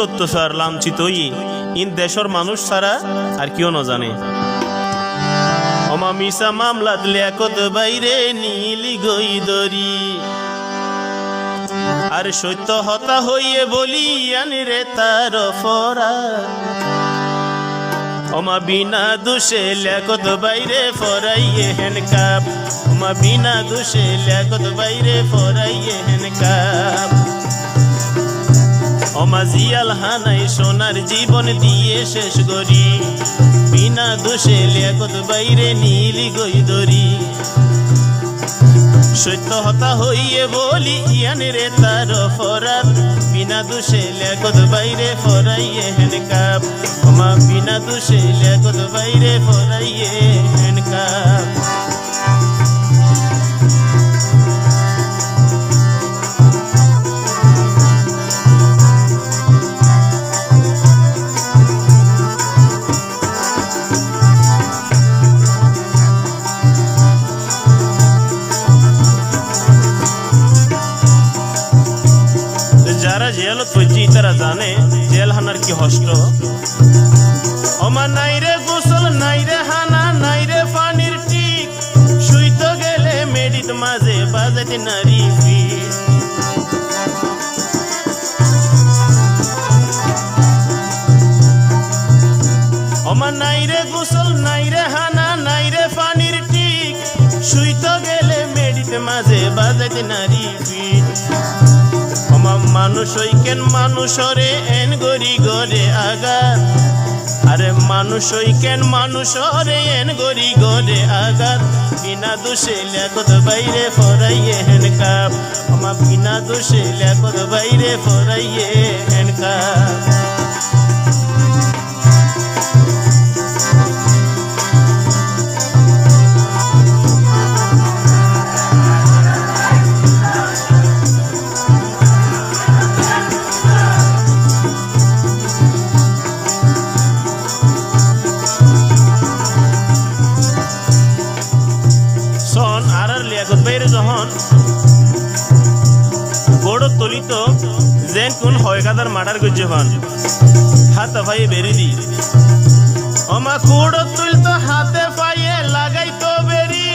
অত্যাচার লাঞ্ছিত ই। ইন দেশর মানুষ ছাড়া আর কেউ ন জানে অমা মিসা মামলাত লেকত বাইরে নীলি গই দরি। আর সত্য হতা হইয়ে বলি আনি রে তার ফরা। অমা বিনা দোষে লেকত বাইরে ফরাইয়ে হেন কাপ। অমা বিনা দোষে লেকত বাইরে ফরাইয়ে হেন কাপ। অমাজিয়াল হানাই সোনার জীবন দিয়ে শেষ করি বিনা দোষে লেখত বাইরে নীলি গই দরি সত্য হতা হইয়ে বলি, ইয়ানের তার ফরাত বিনা দোষে লেখত বাইরে ফরাইয়ে হেন জানে, জেল হানার কি হষ্ট অমা নাই রে গোসল, নাই রে হানা, নাই রে পানির টিক শুইত গেলে মেডিত মাঝে বাজাতে নারী নাই রে গোসল, নাই রে হানা, নাই রে পানির টিক শুইত গেলে মেডিত মাঝে বাজাতে নারী ফিস অমা মানুষ কেন মানুষরে এন গরি গরে আগাত। আরে মানুষ কেন মানুষরে এন গরি গরে আগাত। বিনা দোষে লেখত বাইরে ফরাইয়ে হেন কাপ। আমার বিনা দোষে লেখত বাইরে ফরাইয়ে হেন কাপ। তলিত যেন কোন হয় কাদার মার্ডার করছে হন। হাত ভাই বেরি দি। অমা কুড় তুলত হাতে পাইয়ে লাগাই তো বেরি।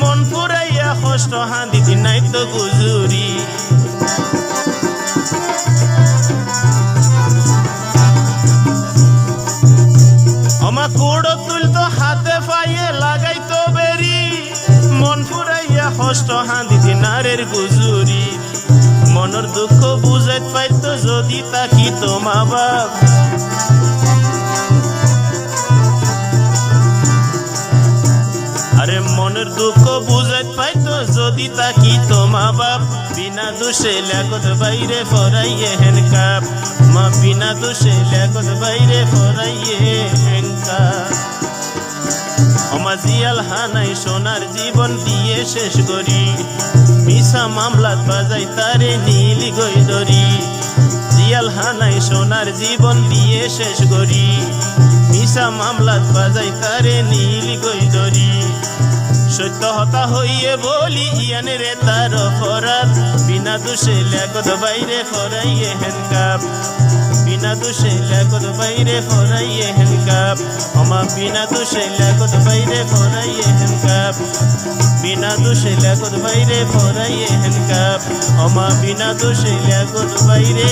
মন ফুরাইয়া কষ্ট হাঁদি নাই তো গুজুরি। অমা কুড় তুলত হাতে পাইয়ে লাগাই তো বেরি। মন ফুরাইয়া কষ্ট হাঁদি নারের গুজুরি মনের দুঃখ বুঝাইত পাইতো, যদি তাকি তো মা বাপ। বিনা দোষে লেগত বাইরে ফরাইয়ে হেন কাপ মা, বিনা দোষে লেগত বাইরে ফরাইয়ে হেন কাপ অমাজিয়াল হানাই সোনার জীবন দিয়ে শেষ করি। মিশা মামলাত বাজাই তারে নীলি গই দরি জিয়াল হানাই সোনার জীবন দিয়ে শেষ করি। মিশা মামলাত বাজাই তারে নীলি গই দরি হতা হইয়ে বলি, ইয়ানে রে তার ফরাত বিনা দোষে লেগত বাইরে ফরাইয়ে হেন কাপ বিনা দোষে লেগত বাইরে ফরাইয়ে হেন কাপ অমা, বিনা দোষে লেগত বাইরে ফরাইয়ে হেন কাপ বিনা দোষে লেগত বাইরে ফরাইয়ে হেন কাপ অমা, বিনা দোষে লেগত বাইরে